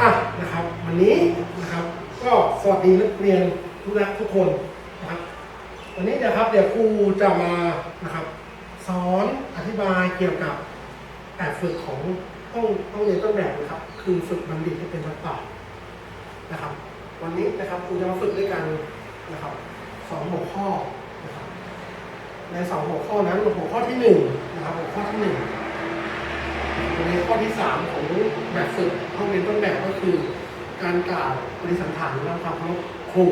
อะนะครับ วันนี้นะครับ ก็สวัสดีนักเรียนทุกนักทุกคนนะครับ วันนี้นะครับเดี๋ยวครูจะมานะครับ สอนอธิบายเกี่ยวกับแบบฝึกของห้องห้องเรียนต้นแบบนะครับ คือฝึกบัณฑิตให้เป็นนักปราชญ์นะครับ วันนี้นะครับครูจะมาฝึกด้วยกันนะครับสองหัวข้อนะครับในสองหัวข้อนั้นหัวข้อที่หนึ่งนะครับหัวข้อที่หนึ่งในข้อที่สามของ การกล่าวปฏิสันฐานและความเคารพครู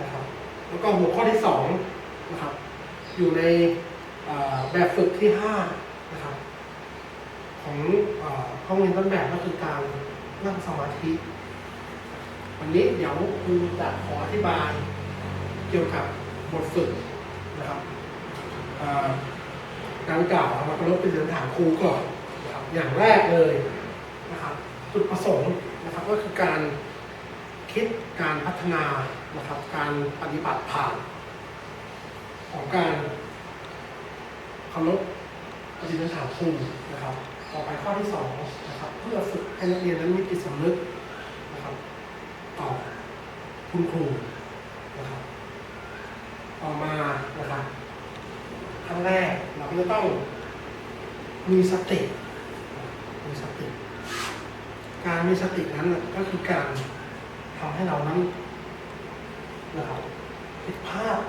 นะครับ แล้วก็หัวข้อที่สองนะครับ อยู่ในแบบฝึกที่ห้านะครับของห้องเรียนต้นแบบก็คือการนั่งสมาธิ วันนี้เดี๋ยวครูจะขออธิบายเกี่ยวกับบทฝึกนะครับการกล่าวมาเคารพเป็นเรื่องฐานครูก่อนอย่างแรกเลยนะครับ จุดประสงค์นะครับก็คือการคิดการพัฒนานะครับ การปฏิบัติผ่าน ของการเคารพปฏิบัติฐานครูนะครับต่อไปข้อที่สองนะครับ เพื่อฝึกให้นักเรียนนั้นมีจิตสำนึกนะครับต่อคุณครูนะครับต่อมานะครับขั้นแรกเราก็จะต้องมีสติมีสติ การมีสตินั้นน่ะก็คือการทำให้เรานั้นนะครับผิดพลาด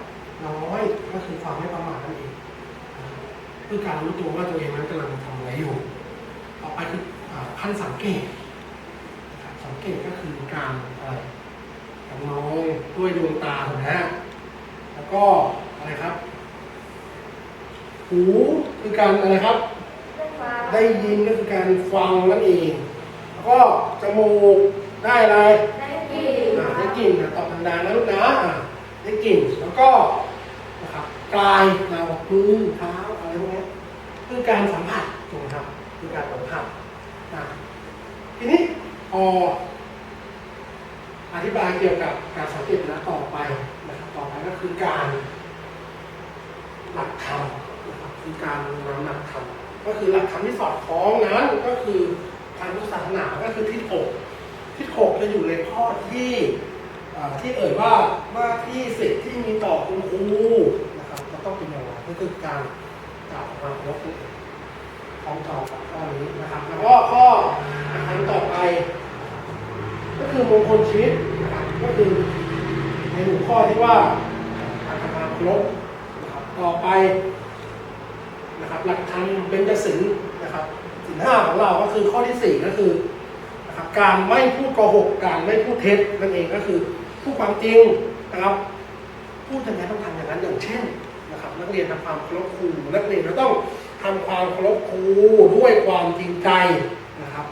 น้อยก็คือความไม่ประมาทนั่นเองนะครับคือการรู้ตัวว่าตัวเองนั้นกำลังทำอะไรอยู่ ต่อไปคืออ่าขั้นสังเกตนะครับสังเกตก็คือการอะไรการมองด้วยดวงตาถูกไหมฮะแล้วก็อะไรครับ หูคือการอะไรครับ ได้ยินก็คือการฟังนั่นเองแล้ว ก็จมูกได้อะไรอ่าได้กลิ่นอะตอบดังๆนะลูกนะอ่าได้กลิ่นแล้วก็นะครับกายเรามือเท้าอะไรพวกนี้คือการสัมผัสถูกไหมครับคือการสัมผัสอะทีนี้พออธิบายเกี่ยวกับการสังเกตนะต่อไปนะครับต่อไปก็คือการหลักธรรมนะครับคือการนำหลักธรรมก็คือหลักธรรมที่สอดคล้องนั้นก็คือทางพุทธศาสนาก็คือทิศหกทิศหกจะอยู่ในข้อที่อ่าที่เอ่ยว่าหน้าที่สิทธิ์ที่มีต่อคุณครูนะครับจะต้องเป็นอย่างไรก็คือการกล่าวมาลบนั่นเองคล้องจองกับข้อนี้นะครับ แล้วก็ข้ออันต่อไป ก็คือมงคลชีวิตนะครับก็คือในหัวข้อที่ว่าการทำงานครบนะครับต่อไปนะครับหลักธรรมเบญจศีลนะครับ ห้าของเราก็คือข้อที่สี่ก็คือนะครับการไม่พูดโกหก การไม่พูดเท็จนั่นเองก็คือพูดความจริงนะครับ พูดยังไงต้องทำอย่างนั้นอย่างเช่นนะครับ นักเรียนทำความเคารพครูนักเรียนก็ต้องทำความเคารพครูด้วยความจริงใจนะครับ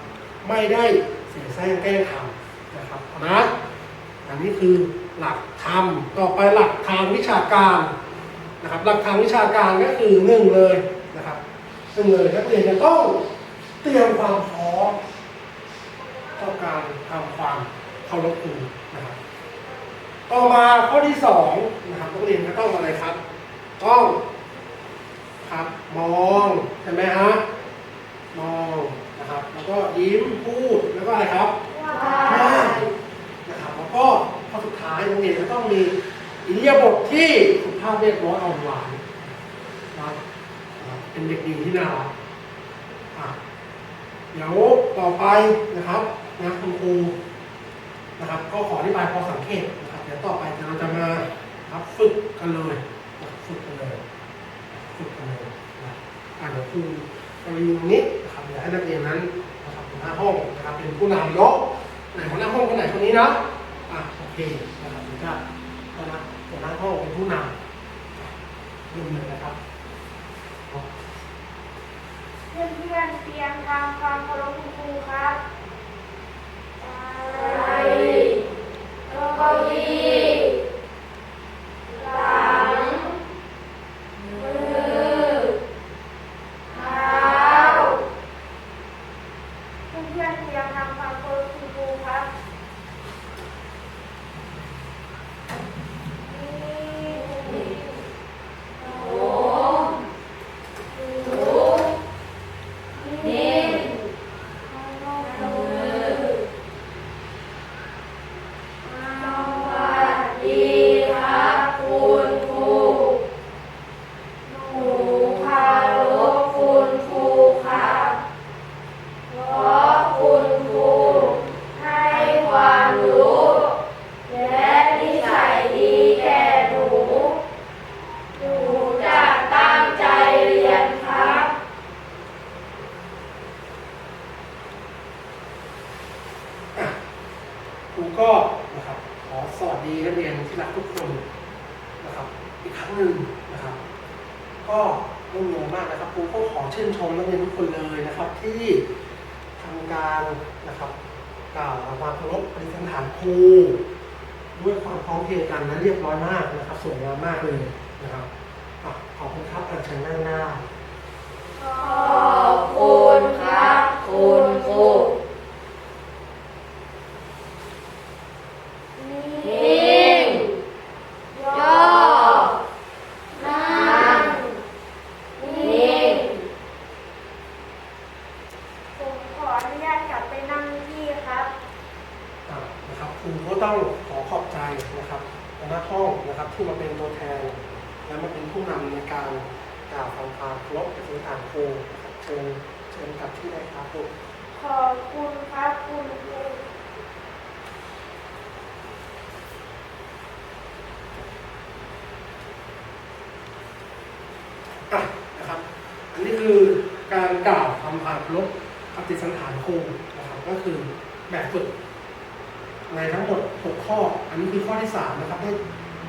ไม่ได้เสียแซงแก้ทำนะครับนะอันนี้คือหลักธรรมต่อไปหลักทางวิชาการนะครับ หลักทางวิชาการก็คือหนึ่งเลยนะครับหนึ่งเลยนักเรียนจะต้อง เตรียมความพร้อมต่อการทำความเคารพครูนะครับ ต่อมาข้อที่สองนะครับนักเรียนก็ต้องอะไรครับต้องครับมองใช่ไหมฮะมองนะครับ แล้วก็ยิ้มพูดแล้วก็อะไรครับนะครับแล้วก็ข้อสุดท้ายโรงเรียนจะต้องมีอิริยาบถที่สุภาพเรียบร้อยอ่อนหวานนะครับนะครับเป็นเด็กดีที่น่ารักอะ เดี๋ยวต่อไปนะครับนะคุณครูนะครับ ก็ขออธิบายพอสังเกตนะครับเดี๋ยวต่อไปเราจะมาครับฝึกกันเลยฝึกกันเลยฝึกกันเลยนะอะเดี๋ยวครูจะมายืนตรงนี้นะครับเดี๋ยวให้นักเรียนนั้นนะครับหัวหน้าห้องนะครับเป็นผู้นำเนาะไหนหัวหน้าห้องคนไหนคนนี้นะอะโอเคนะครับเดี๋ยวจะหัวหน้าหัวหน้าห้องเป็นผู้นำเริ่มเลยนะครับ เพื่อนเพื่อนๆ รูก็นะครับขอสวัสดีนักเรียนที่รักทุกคนนะครับ อีกครั้งหนึ่งนะครับ ก็ไม่มีอะไรมากนะครับครูก็ขอชื่นชมนักเรียนทุกคนเลยนะครับ ที่ทำการนะครับกล่าวความเคารพปฏิสันฐานครูด้วยความพร้อมเพรียงกันและเรียบร้อยมากนะครับสวยงามมากเลยนะครับขอบคุณครับอาเชิญนั่งหน้าขอบคุณครับ คุณครูนิ่งย่อนั่งนิ่งผมขออนุญาตกลับไปนั่งที่ครับ อะนะครับครูก็ต้องขอขอบใจนะครับหัวหน้าห้องนะครับที่มาเป็นตัวแทน และมาเป็นผู้นำในการกล่าวคำพาเคารพปฏิสันฐานครูนะครับเชิญเชิญกลับที่ได้ครับครู ขอบคุณครับคุณครู อะนะครับ อันนี้คือการกล่าวคำพาเคารพปฏิสันฐานครูนะครับ ก็คือแบบฝึกในทั้งหมด 6 ข้อ อันนี้คือข้อที่ 3 นะครับได้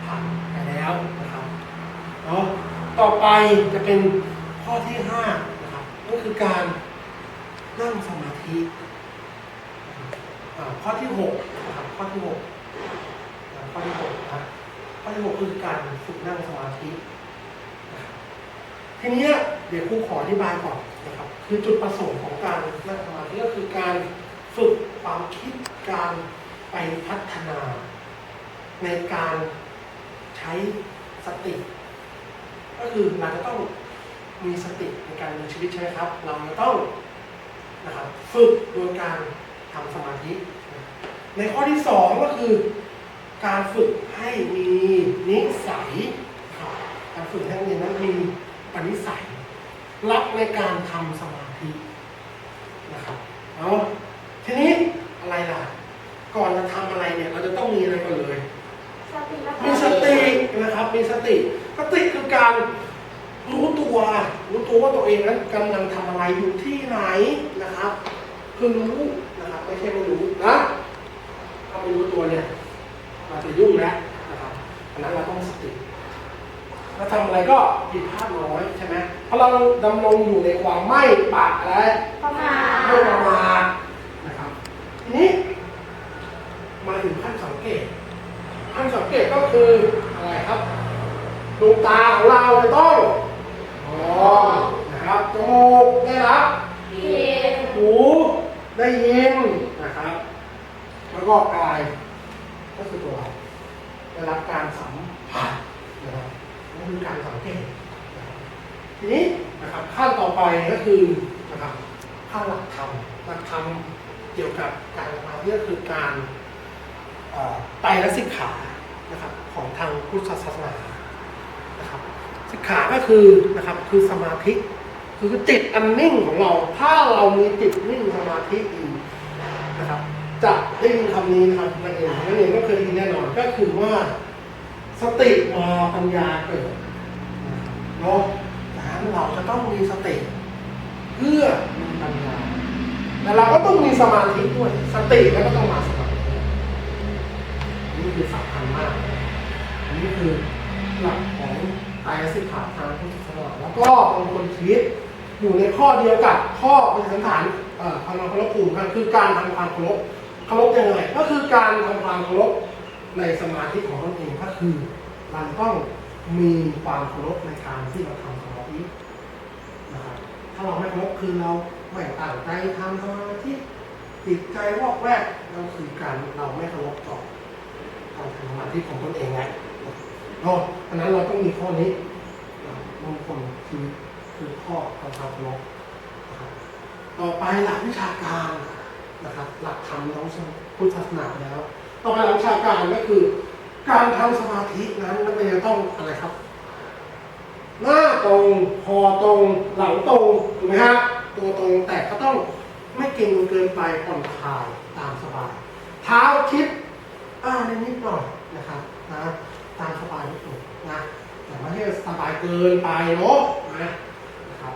ผ่านไปแล้วนะครับเนาะต่อไปจะเป็นข้อที่ 5 นะครับก็คือการนั่งสมาธิข้อที่6นะครับข้อที่6ข้อที่6นะข้อที่ 6 คือการฝึกนั่งสมาธิ ทีนี้เดี๋ยวครูขออธิบายก่อนนะครับ คือจุดประสงค์ของการนั่งสมาธิก็คือการฝึกความคิดการไปพัฒนา ในการใช้สติ ก็คือเราจะต้องมีสติในการดำเนินชีวิตใช่ไหมครับ เราจะต้องนะครับฝึกโดยการทำสมาธิ ในข้อที่สองก็คือ การฝึกให้มีนิสัยการฝึกให้เรียนนั้นมี ปณิสัย รักในการทำสมาธินะครับเอาทีนี้อะไรล่ะ ก่อนจะทำอะไรเนี่ย เราจะต้องมีอะไรก่อนเลยสติและมีสตินะครับ มีสติ สติคือการรู้ตัว รู้ตัวว่าตัวเองนั้นกำลังทำอะไรอยู่ที่ไหนนะครับ คือรู้นะครับ ไม่ใช่ไม่รู้นะถ้าไม่รู้ตัวเนี่ยเราจะยุ่งแล้วนะครับอันนั้นเราต้องสติ ถ้าทำอะไรก็ผิดพลาดน้อยใช่ไหมเพราะเราดำรงอยู่ในความไม่ปากอะไรประมาไม่ประทมาทนะครับทีนี้ มาถึงขั้นสังเกตขั้นสังเกตก็คืออะไรครับดวงตาของเราจะต้องมองนะครับจมูกได้รับกินหูได้ยินนะครับ แล้วก็กายก็คือตัวเราได้รับการสัมผัส นะครับนั่นคือการสังเกตทีนี้นะครับขั้นต่อไปก็คือนะครับขั้นหลักธรรมหลักธรรมเกี่ยวกับการสมาธิก็คือการไตรและสิกขานะครับของทางพุทธศาสนานะครับสิกขาก็คือนะครับคือสมาธิคือจิตอันนิ่งของเรา ถ้าเรามีจิตนิ่งสมาธิดีกนะครับจะได้ยินคำนี้นะครับนักเรียนนักเรียนก็เคยได้ยินแน่นอนก็คือว่า ติมาปัญญาเกิดนะครับเนาะดังนั้นเราจะต้องมีสติ เพื่อมีปัญญาแต่เราก็ต้องมีสมาธิด้วย สติแล้วก็ต้องมาสมาธินี่คือสำคัญมากอันนี้คือหลักของไตรสิกขาทางพุทธศาสนาแล้วก็บางคนชีวิตอยู่ในข้อเดียวกับข้อปฏิสันฐานเอ่อความเคารพภูมิกันคือการทำความเคารพเคารพยังไงก็คือการทำความเคารพ ในสมาธิของตนเองก็คือเราต้องมีความเคารพในการที่เราทำสมาธินะครับถ้าเราไม่เคารพคือเราไม่ตั้งใจทำสมาธิติดใจวอกแวกนั่นคือการเราไม่เคารพต่อการทำสมาธิของตนเองไงเนาะอันนั้นเราต้องมีข้อนี้มงคลชีวิตคือข้อความเคารพนะครับต่อไปหลักวิชาการนะครับ หลักธรรมของพุทธศาสนาแล้ว ต่อไปหลักวิชาการก็คือ การทำสมาธินั้นนักเรียนต้องอะไรครับ หน้าตรงคอตรงหลังตรงถูกไหมฮะตัวตรงแต่ก็ต้องไม่เก่งจนเกินไปผ่อนคลายตามสบายเท้าชิดอ่านิดนิดหน่อยนะครับนะตามสบายนิดหน่อยนะแต่ไม่ให้สบายเกินไปเนาะนะนะครับ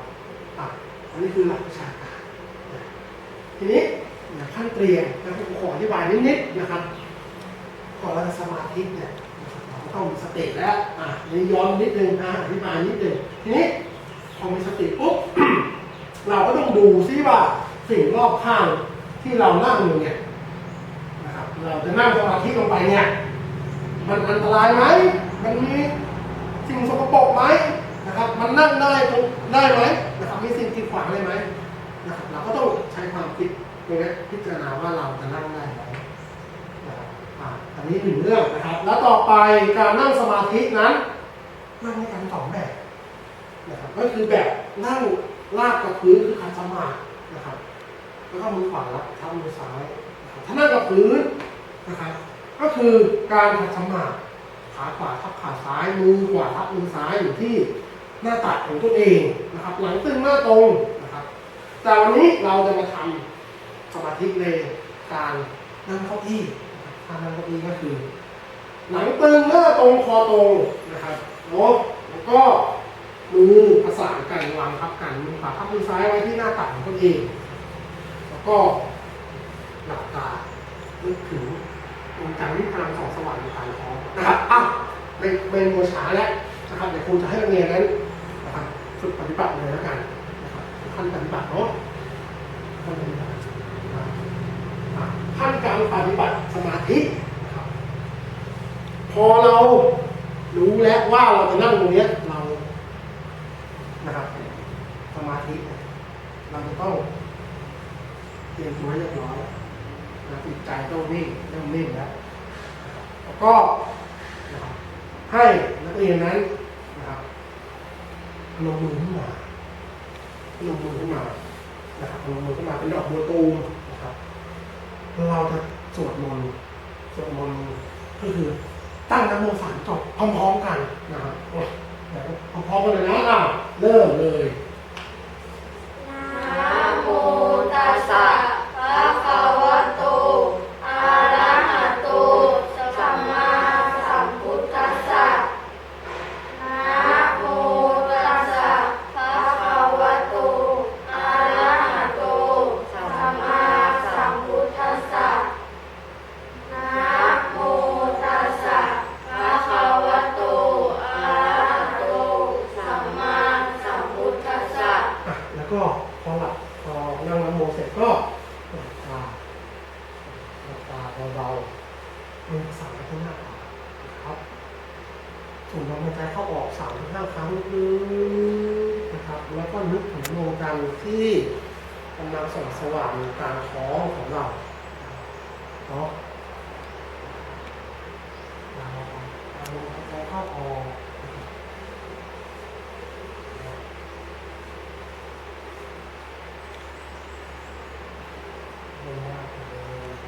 อะอันนี้คือหลักวิชาการนะทีนี้ขั้นเตรียมนะครูขออธิบายนิดๆนะครับ ก่อนเราจะสมาธิเนี่ยเราต้องมีสติแล้วอะนี่ย้อนนิดนึงนะอธิบายนิดนึงทีนี้พอมีสติปุ๊บเราก็ต้องดูซิว่าสิ่งรอบข้างที่เรานั่งอยู่เนี่ยนะครับเราจะนั่งสมาธิลงไปเนี่ยมันอันตรายไหมมันมีสิ่งสกปรกไหมนะครับ มันนั่งได้ตรงได้ไหมนะครับมีสิ่งกีดขวางอะไรไหมนะครับเราก็ต้องใช้ความคิดตรงนี้พิจารณาว่าเราจะนั่งได้ อันนี้หนึ่งเรื่องนะครับ แล้วต่อไปการนั่งสมาธินั้นนั่งด้กันสองแบบนะครับก็คือแบบนั่งลากกับพื้นคือขัดสมาธินะครับ แล้วก็มือขวาทับมือซ้ายถ้านั่งกับพื้นนะครับก็คือการขัดสมาธิขาขวาทับขาซ้ายมือขวาทับมือซ้ายอยู่ที่หน้าตัดของตัวเองนะครับ หลังตึงหน้าตรงนะครับ แต่วันนี้เราจะมาทำสมาธิในการนั่งเก้าอี้ ถ้านั่งเก้าอี้ก็คือ หลังตึงหน้าตรงคอตรงนะครับเนาะแล้วก็มือประสานกันวางทับกันมือขวาทับมือซ้ายไว้ที่หน้าตัดของตัวเอง แล้วก็หลับตานึกถึงดวงจันทร์ที่กำลังส่องสว่างอยู่กลางท้องนะครับอะเป็นเป็นโมชาแล้วนะครับเดี๋ยวครูจะให้นักเรียนนั้นนะครับฝึกปฏิบัติเลยแล้วกันนะครับขั้นปฏิบัติเนาะขั้นปฏิบัติอะ อะขั้นการปฏิบัติสมาธินะครับพอเรารู้แล้วว่าเราจะนั่งตรงนี้เรานะครับสมาธิ เราจะต้องเตรียมตัวเรียบร้อยนะจิตใจต้องนิ่งเริ่มนิ่งแล้วแล้วก็นะให้นักเรียนนั้นนะครับลงมือขึ้นมาลงมือขึ้นมานะครับลงมือขึ้นมาเป็นดอกบัวตูม เราจะสวดมนต์สวดมนต์ก็คือตั้งนโมสามจบพร้อมๆกันนะครับพร้อมๆกันเลยนะอะเริ่มเลย นะโมตัสสะภะคะวะโต อะระหะโต สัมมาสัมพุทธัสสะนะโมตัสสะภะคะวะโต อะระหะโต สัมมาสัมพุทธัสสะนะโมตัสสะภะคะวะโต อะระหะโต สัมมาสัมพุทธัสสะ อะแล้วก็พอหลับพอนั่งน้ำโมเสร็จก็หลับตาหลับตาเบาๆมือสั่นไปข้างหน้านะครับสูดลมหายใจเข้าออกสามถึงห้าครั้งลึกๆนะครับ แล้วก็นึกถึงดวงจันทร์ที่กำลังส่องสว่างอยู่กลางท้องของเราเนาะเราเอาลมหายใจเข้าออกนะครับ ไม่ยากเลย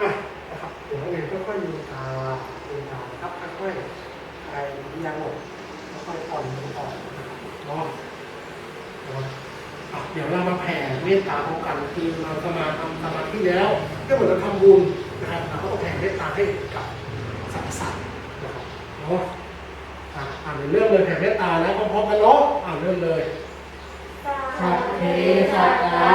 อะนะครับเดี๋ยวนักเรียนค่อยๆลืมตาลืมตานะครับค่อยๆไปยังหมดค่อยๆผ่อนลงออกนะครับเนาะเนาะอะ เดี๋ยวเรามาแผ่เมตตาพร้อมกันคือเราจะมาทำสมาธิแล้วก็เหมือนเราทำบุญนะครับเราก็ต้องแผ่เมตตาให้กับสรรพสัตว์นะครับเนาะอะอ่านเริ่มเลยแผ่เมตตาแล้วพร้อมๆกันเนาะอ่านเริ่มเลยสัพเพสัตตา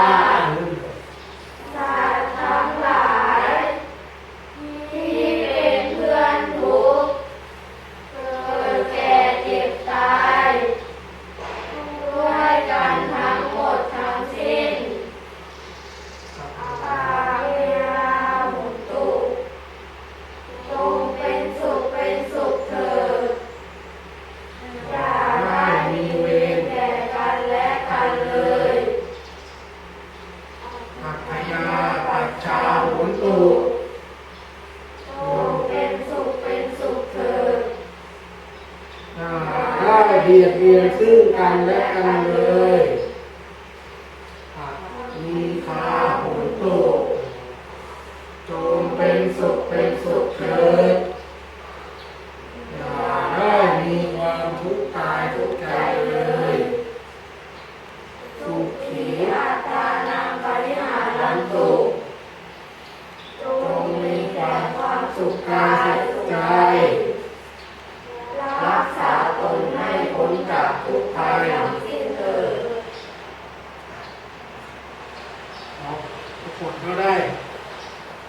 แล้วทุกคนก็ได้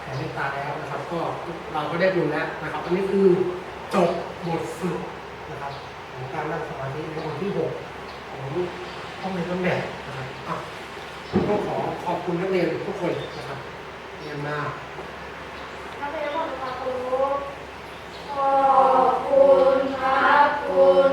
แผ่เมตตาแล้วนะครับ ก็เราก็ได้ดูแล้วนะครับ อันนี้คือจบบทฝึกนะครับของการนั่งสมาธิในวันที่หกของห้องเรียนต้นแบบนะครับก็ขอขอบคุณนักเรียนทุกคนนะครับเรียนมากนักเรียนทุกคนขอบคุณครับคุณ